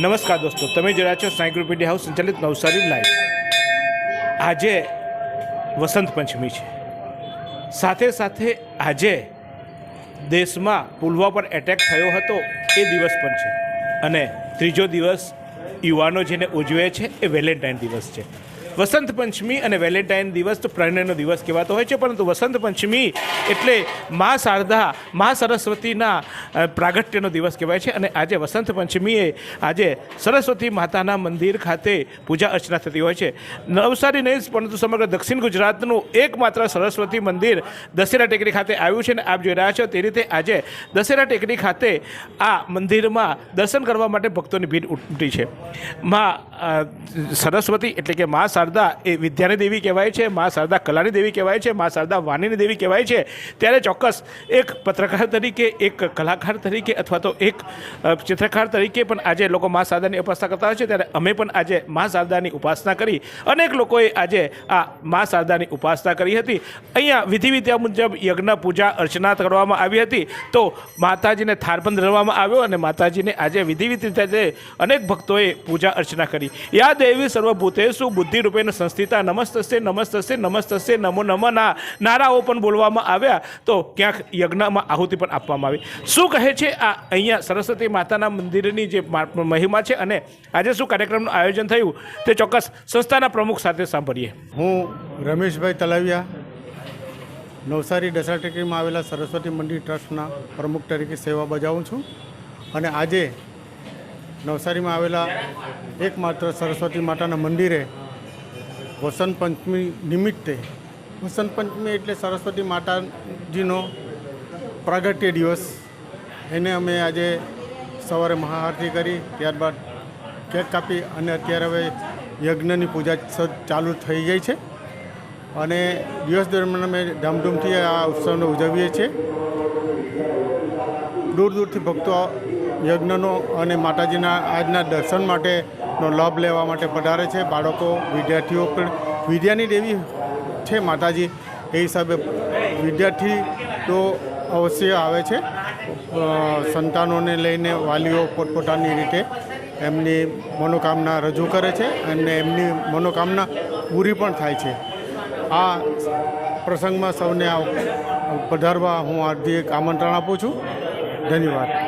નમસ્કાર દોસ્તો, તમે જોયા છો સાંઈ ગ્રુપ ઇન્ડિયા હાઉસ સંચાલિત નવસારી લાઈવ. આજે વસંત પંચમી છે. સાથે સાથે આજે દેશમાં પુલવા પર એટેક થયો હતો એ દિવસ પણ છે. અને ત્રીજો દિવસ યુવાનો જેને ઉજવે છે એ વેલેન્ટાઇન દિવસ છે. વસંત પંચમી અને વેલેન્ટાઇન દિવસ તો પ્રણયનો દિવસ કહેવાતો હોય છે, પરંતુ વસંત પંચમી એટલે મા શારદા, મા સરસ્વતીના પ્રાગટ્યનો દિવસ કહેવાય છે. અને આજે વસંત પંચમીએ આજે સરસ્વતી માતાના મંદિર ખાતે પૂજા અર્ચના થતી હોય છે. નવસારી નહીં, પરંતુ સમગ્ર દક્ષિણ ગુજરાતનું એકમાત્ર સરસ્વતી મંદિર દશેરા ટેકરી ખાતે આવ્યું છે અને આપ જોઈ રહ્યા છો તે રીતે આજે દશેરા ટેકરી ખાતે આ મંદિરમાં દર્શન કરવા માટે ભક્તોની ભીડ ઉમટી છે. મા સરસ્વતી એટલે કે મા શારદા એ વિદ્યાની દેવી કહેવાય છે, મા શારદા કલાની દેવી કહેવાય છે, મા શારદા વાણીની દેવી કહેવાય છે. ત્યારે ચોક્કસ એક પત્રકાર તરીકે, એક કલાકાર તરીકે અથવા તો એક ચિત્રકાર તરીકે પણ આજે લોકો મા શારદાની ઉપાસના કરતા હોય છે. ત્યારે અમે પણ આજે મા શારદાની ઉપાસના કરી. અનેક લોકોએ આજે આ મા શારદાની ઉપાસના કરી હતી. અહીંયા વિધિ વિદ્યા મુજબ યજ્ઞ, પૂજા, અર્ચના કરવામાં આવી હતી. તો માતાજીને થાર પણ ધરવામાં આવ્યો અને માતાજીને આજે વિધિ રીતે અનેક ભક્તોએ પૂજા અર્ચના કરી. યા દેવી સર્વભૂતેશુ બુદ્ધિ રૂપેણ સંસ્થિતા નમસ્તસ્ય નમસ્તસ્ય નમસ્તસ્ય નમો નમના નારાઓ પણ બોલવામાં આવ્યા. તો ક્યાંક યજ્ઞમાં આહુતિ પણ આપવામાં આવી. શું કહે છે આ અહીંયા સરસ્વતી માતાના મંદિરની જે મહિમા છે અને આજે શું કાર્યક્રમનું આયોજન થયું તે ચોક્કસ સંસ્થાના પ્રમુખ સાથે સાંભળીએ. હું રમેશભાઈ તલાવિયા, નવસારી દસરા ટેકરીમાં આવેલા સરસ્વતી મંદિર ટ્રસ્ટના પ્રમુખ તરીકે સેવા બજાવું છું. અને આજે નવસારીમાં આવેલા એકમાત્ર સરસ્વતી માતાના મંદિરે વસંત પંચમી નિમિત્તે વસંત પંચમી એટલે સરસ્વતી માતાજીનો પ્રાગટ્ય દિવસ. એને અમે આજે સવારે મહાઆરતી કરી, ત્યારબાદ કેક કાપી અને અત્યારે હવે યજ્ઞની પૂજા ચાલુ થઈ ગઈ છે. અને દિવસ દરમિયાન અમે ધામધૂમથી આ ઉત્સવને ઉજવીએ છીએ. દૂર દૂરથી ભક્તો યજ્ઞનો અને માતાજીના આજના દર્શન માટેનો લાભ લેવા માટે પધારે છે. બાળકો, વિદ્યાર્થીઓ પણ વિદ્યાની દેવી છે માતાજી. એ હિસાબે વિદ્યાર્થી તો અવશ્ય આવે છે. સંતાનોને લઈને વાલીઓ પોતપોતાની રીતે એમની મનોકામના રજૂ કરે છે અને એમની મનોકામના પૂરી પણ થાય છે. આ પ્રસંગમાં સૌને પધારવા હું હાર્દિક આમંત્રણ આપું છું. ધન્યવાદ.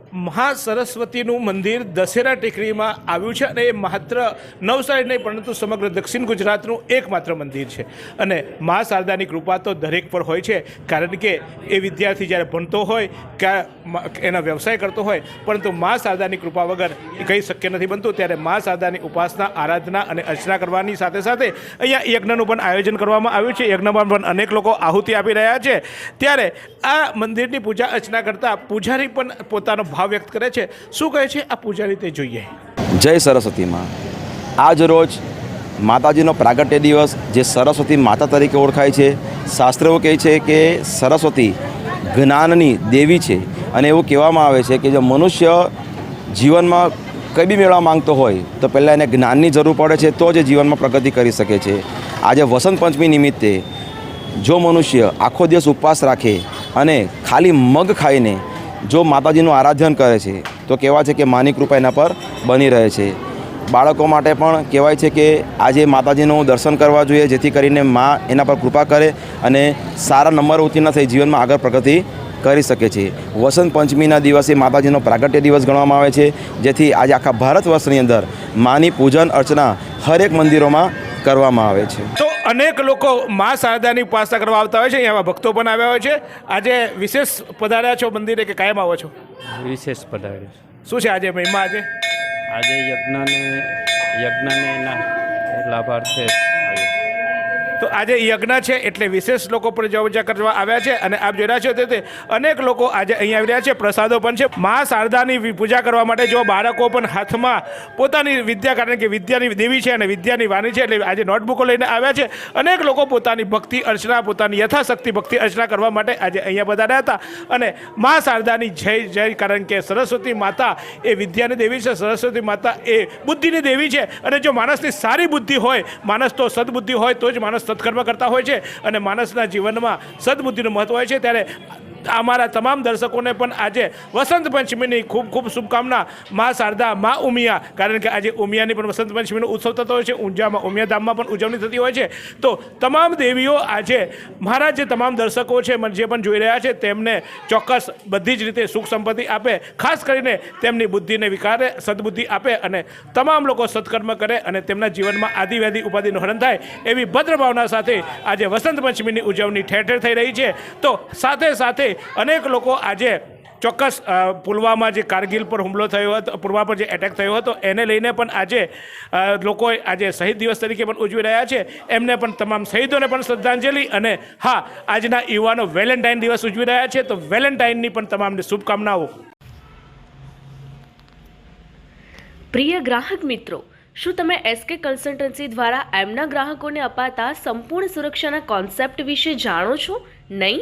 મહા સરસ્વતીનું મંદિર દશેરા ટેકરીમાં આવ્યું છે અને એ માત્ર નવસારી નહીં, પરંતુ સમગ્ર દક્ષિણ ગુજરાતનું એકમાત્ર મંદિર છે. અને મા શારદાની કૃપા તો દરેક પર હોય છે, કારણ કે એ વિદ્યાર્થી જ્યારે ભણતો હોય કે મ- એના વ્યવસાય કરતો હોય, પરંતુ મા શારદાની કૃપા વગર એ કંઈ શક્ય નથી બનતું. ત્યારે મા શારદાની ઉપાસના, આરાધના અને અર્ચના કરવાની સાથે સાથે અહીંયા યજ્ઞનું પણ આયોજન કરવામાં આવ્યું છે. યજ્ઞમાં પણ અનેક લોકો આહુતિ આપી રહ્યા છે. ત્યારે આ મંદિરની પૂજા અર્ચના કરતાં પૂજારી પણ પોતાનો ભાવ વ્યક્ત કરે છે. શું કહે છે? આ પૂજારી તે જોઈએ. જય સરસ્વતીમાં. આજ રોજ માતાજીનો પ્રાગટ્ય દિવસ, જે સરસ્વતી માતા તરીકે ઓળખાય છે. શાસ્ત્રો કહે છે કે સરસ્વતી જ્ઞાનની દેવી છે અને એવું કહેવામાં આવે છે કે જો મનુષ્ય જીવનમાં કંઈ બી મેળવવા માંગતો હોય, તો પહેલાં એને જ્ઞાનની જરૂર પડે છે, તો જ જીવનમાં પ્રગતિ કરી શકે છે. આજે વસંત પંચમી નિમિત્તે જો મનુષ્ય આખો દિવસ ઉપવાસ રાખે અને ખાલી મગ ખાઈને જો માતાજીનું આરાધન કરે છે, તો કહેવાય છે કે માની કૃપા એના પર બની રહે છે. બાળકો માટે પણ કહેવાય છે કે આજે માતાજીનું દર્શન કરવા જોઈએ, જેથી કરીને મા એના પર કૃપા કરે અને સારા નંબર ઉત્તીર્ણ થઈ જીવનમાં આગળ પ્રગતિ કરી શકે છે. વસંત પંચમીના દિવસે માતાજીનો પ્રાગટ્ય દિવસ ગણવામાં આવે છે, જેથી આજે આખા ભારત વર્ષની અંદર માની પૂજન અર્ચના હરેક મંદિરોમાં કરવામાં આવે છે. તો અનેક લોકો મા શારદાની ઉપાસના કરવા આવતા હોય છે અહીંયા ભક્તો પણ આવ્યા હોય છે. આજે વિશેષ પધાર્યા છો મંદિરે કે કાયમ આવો છો? વિશેષ પધાર્યો છે. શું છે આજે મહિમા આજે? આજે યજ્ઞને યજ્ઞને એના લાભાર્થે તો આજે યજ્ઞ છે એટલે વિશેષ લોકો પણ જવજા કરવા આવ્યા છે અને આપ જોઈ રહ્યા છો તે અનેક લોકો આજે અહીં આવી રહ્યા છે. પ્રસાદો પણ છે. મા શારદાની પૂજા કરવા માટે જો બાળકો પણ હાથમાં પોતાની વિદ્યા, કારણ કે વિદ્યાની દેવી છે અને વિદ્યાની વાણી છે એટલે આજે નોટબુકો લઈને આવ્યા છે. અનેક લોકો પોતાની ભક્તિ અર્ચના, પોતાની યથાશક્તિ ભક્તિ અર્ચના કરવા માટે આજે અહીંયા બધા હતા. અને મા શારદાની જય જય, કારણ કે સરસ્વતી માતા એ વિદ્યાની દેવી છે. સરસ્વતી માતા એ બુદ્ધિની દેવી છે. અને જો માણસની સારી બુદ્ધિ હોય, માણસ તો સદબુદ્ધિ હોય, તો જ માણસ સત્કર્મ કરતા હોય છે અને માણસના જીવનમાં સદબુદ્ધિનું મહત્વ હોય છે ત્યારે અમારા તમામ દર્શકોને પણ આજે વસંત પંચમીની ખૂબ ખૂબ શુભકામના, મા શારદા, મા ઉમિયા, કારણ કે આજે ઉમિયાની પણ વસંત પંચમીનો ઉત્સવ થતો હોય છે, ઊંઝામાં, ઉમિયાધામમાં પણ ઉજવણી થતી હોય છે. તો તમામ દેવીઓ આજે મારા જે તમામ દર્શકો છે જે પણ જોઈ રહ્યા છે, તેમને ચોક્કસ બધી જ રીતે સુખ સંપત્તિ આપે, ખાસ કરીને તેમની બુદ્ધિને વિકારે, સદબુદ્ધિ આપે અને તમામ લોકો સત્કર્મ કરે અને તેમના જીવનમાં આદિવ્યાધિ ઉપાધિનું હરણ થાય, એવી ભદ્ર ભાવના સાથે આજે વસંત પંચમીની ઉજવણી ઠેર ઠેર થઈ રહી છે. તો સાથે સાથે અનેક લોકો આજે ચોક્કસ પુલવામા જે કારગિલ પર હુમલો થયો હતો પુલવા પર જે એટેક થયો હતો, એને લઈને પણ આજે લોકો આજે શહીદ દિવસ તરીકે પણ ઉજવી રહ્યા છે. એમને પણ તમામ શહીદોને પણ શ્રદ્ધાંજલિ અને હા, આજના યુવાનો વેલેન્ટાઇન દિવસ ઉજવી રહ્યા છે, તો વેલેન્ટાઇનની પણ તમામને શુભકામનાઓ. પ્રિય ગ્રાહક મિત્રો, શું તમે એસકે કન્સલ્ટન્સી દ્વારા એમના ગ્રાહકોને અપાતા સંપૂર્ણ સુરક્ષાના કોન્સેપ્ટ વિશે જાણો છો? નહીં?